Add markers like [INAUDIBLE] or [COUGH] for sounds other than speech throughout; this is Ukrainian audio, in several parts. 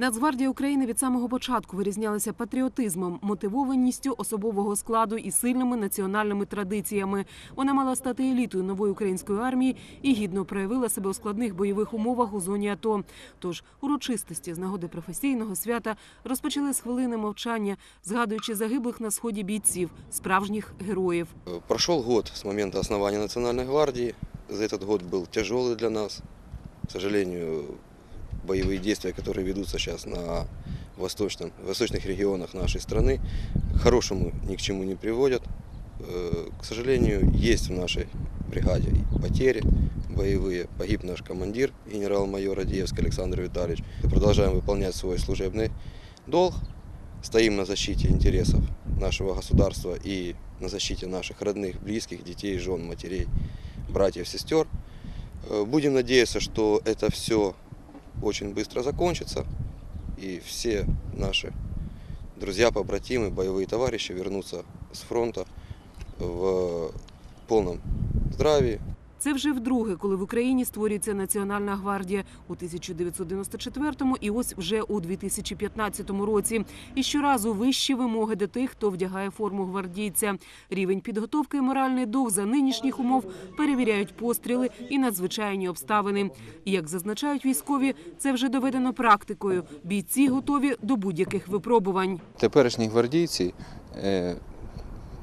Нацгвардія України від самого початку вирізнялася патріотизмом, мотивованістю особового складу і сильними національними традиціями. Вона мала стати елітою нової української армії і гідно проявила себе у складних бойових умовах у зоні АТО. Тож урочистості з нагоди професійного свята розпочали з хвилини мовчання, згадуючи загиблих на сході бійців, справжніх героїв. Э, Прошел год с момента основания Национальной гвардии. За этот год был тяжелый для нас. К сожалению, боевые действия, которые ведутся сейчас на восточном, восточных регионах нашей страны, к хорошему ни к чему не приводят. Э, К сожалению, есть в нашей бригаде потери боевые. Погиб наш командир, генерал-майор Адеевский Александр Витальевич. Продолжаем выполнять свой служебный долг. Стоим на защите интересов нашего государства и на защите наших родных, близких, детей, жен, матерей, братьев, сестер. Э, Будем надеяться, что это все очень быстро закончится, и все наши друзья, побратимы, боевые товарищи вернутся с фронта в полном здравии, Це вже вдруге, коли в Україні створюється Національна гвардія у 1994-му і ось вже у 2015 році. І щоразу вищі вимоги до тих, хто вдягає форму гвардійця. Рівень підготовки і моральний дух за нинішніх умов перевіряють постріли і надзвичайні обставини. Як зазначають військові, це вже доведено практикою. Бійці готові до будь-яких випробувань. Теперішні гвардійці, е,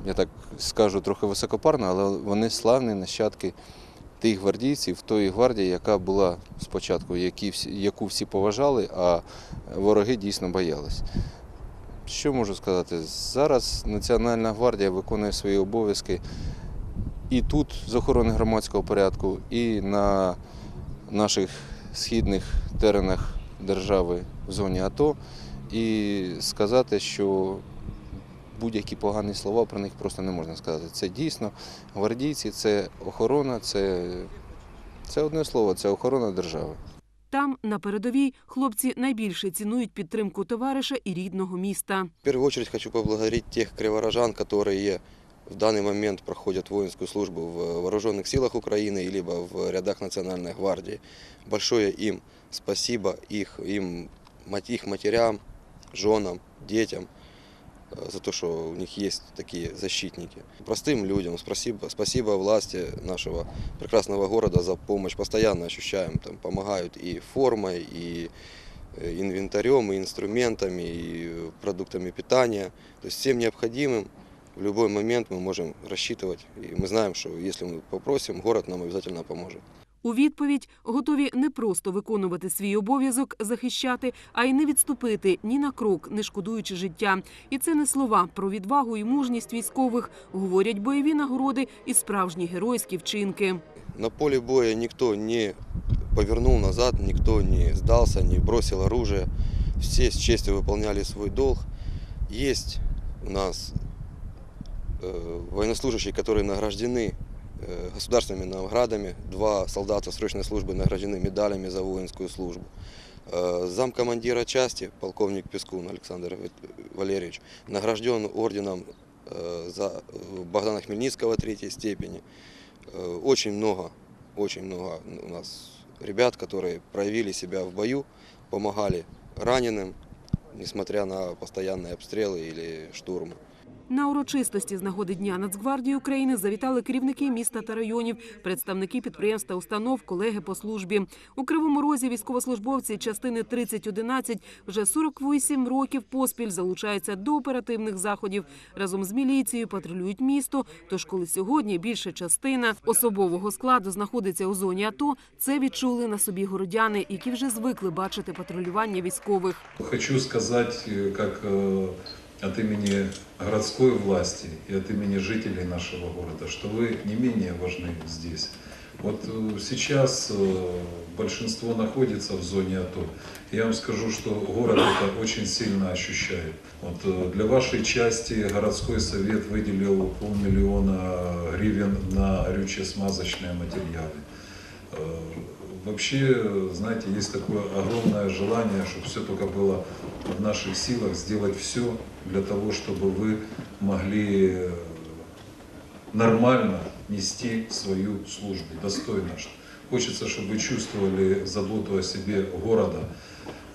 я так скажу трохи високопарно, але вони славні нащадки тих гвардійців, тої гвардії, яка була спочатку, які яку всі поважали, а вороги дійсно боялись. Що можу сказати? Зараз Національна гвардія виконує свої обов'язки і тут з охорони громадського порядку, і на наших східних теренах держави в зоні АТО. І сказати, що будь-які погані слова про них просто не можна сказати. Це дійсно гвардійці, це охорона, це, це одне слово, це охорона держави. Там, на передовій, хлопці найбільше цінують підтримку товариша і рідного міста. В первую очередь хочу поблагодарить тех криворожан, которые в данный момент проходят воинскую службу в вооруженных силах Украины либо в рядах Национальной гвардии. Большое им спасибо, их, им, мать- их матерям, женам, детям э, за то, что у них есть такие защитники. Простым людям спасибо, спасибо власти нашего прекрасного города за помощь. Постоянно ощущаем, там помогают и формой, и э, инвентарем, и инструментами, и э, продуктами питания. То есть всем необходимым в любой момент мы можем рассчитывать. И мы знаем, что если мы попросим, город нам обязательно поможет. У відповідь готові не просто виконувати свій обов'язок захищати, а й не відступити ні на крок, не шкодуючи життя. І це не слова про відвагу і мужність військових, говорять бойові нагороди і справжні геройські вчинки. На поле боя никто не повернул назад, никто не сдался, не бросил оружие. Все с честью выполняли свой долг. Есть у нас э, военнослужащие, которые награждены э, государственными наградами. Два солдата срочной службы награждены медалями за воинскую службу. Замкомандира части, полковник Пескун Александр Валерьевич, награжден орденом за Богдана Хмельницкого третьей степени. Очень много, очень много у нас ребят, которые проявили себя в бою, помогали раненым, несмотря на постоянные обстрелы или штурмы. На урочистості з нагоди Дня Нацгвардії України завітали керівники міста та районів, представники підприємств та установ, колеги по службі. У Кривому Розі військовослужбовці частини 3011 вже 48 років поспіль залучаються до оперативних заходів. Разом з міліцією патрулюють місто. Тож, коли сьогодні більша частина особового складу знаходиться у зоні АТО, це відчули на собі городяни, які вже звикли бачити патрулювання військових. Хочу сказать, э, как э, от имени городской власти и от имени жителей нашего города, что вы не менее важны здесь. Вот э, сейчас э, большинство находится в зоне АТО. Я вам скажу, что город это очень сильно ощущает. Вот э, для вашей части городской совет выделил полмиллиона гривен на горюче-смазочные материалы. Вообще, знаете, есть такое огромное желание, чтобы все только было в наших силах сделать все для того, чтобы вы могли э, нормально нести свою службу, достойно. Хочется, чтобы вы чувствовали заботу о себе города,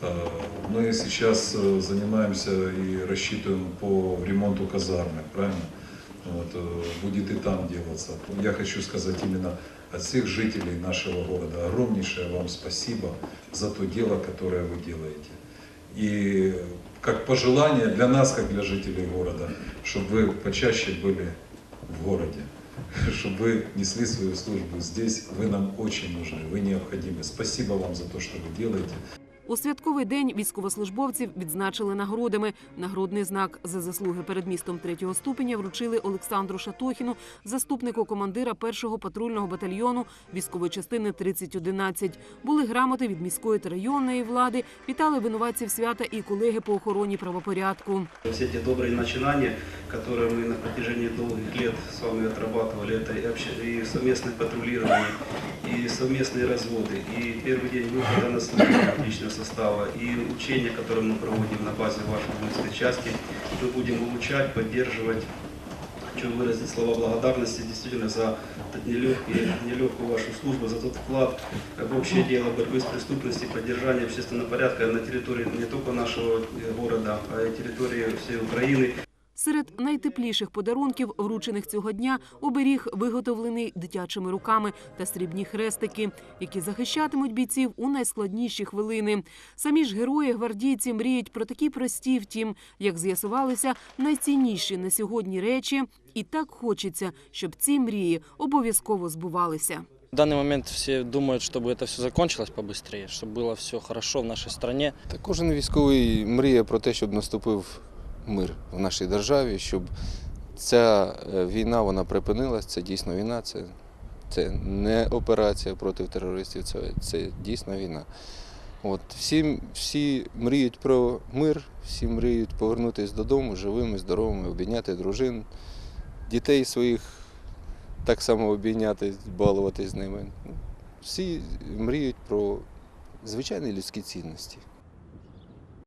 Э, Мы сейчас э, занимаемся и рассчитываем по ремонту казармы, правильно? Вот, э, будет и там делаться. Я хочу сказать именно от всех жителей нашего города огромнейшее вам спасибо за то дело, которое вы делаете. И как пожелание для нас, как для жителей города, чтобы вы почаще были в городе, [LAUGHS] чтобы вы несли свою службу здесь. Вы нам очень нужны, вы необходимы. Спасибо вам за то, что вы делаете. У святковий день військовослужбовців відзначили нагородами. Нагородний знак за заслуги перед містом третього ступеня вручили Олександру Шатохіну, заступнику командира першого патрульного батальйону військової частини 3011. Були грамоти від міської та районної влади. Вітали винуватців свята і колеги по охороні правопорядку. Все эти добрые начинания, которые мы на протяжении долгих лет с вами отрабатывали, это и, обще- и совместное патрулирование, и совместные разводы, и первый день выхода на службу личного состава, и учения, которые мы проводим на базе вашей воинской части, мы будем улучшать, поддерживать. Хочу выразить слова благодарности действительно за этот нелегкий, нелегкую вашу службу, за тот вклад в общее дело борьбы с преступностью, поддержания общественного порядка на территории не только нашего э, города, а и территории всей Украины. Серед найтепліших подарунків, вручених цього дня, оберіг виготовлений дитячими руками та срібні хрестики, які захищатимуть бійців у найскладніші хвилини. Самі ж герої гвардійці мріють про такі прості, втім, як з'ясувалося, найцінніші на сьогодні речі. І так хочеться, щоб ці мрії обов'язково збувалися. В данный момент все думают, чтобы это все закончилось побыстрее, чтобы было все хорошо в нашей стране. Та кожен військовий мріє про те, щоб наступив мир в нашій державі, щоб ця е, війна вона припинилась. Це дійсно війна, це, це не операція проти терористів, це, це дійсно війна. От, всі, всі мріють про мир, всі мріють повернутися додому живими, здоровими, обійняти дружин, дітей своїх так само обійняти, балуватись з ними. Всі мріють про звичайні людські цінності.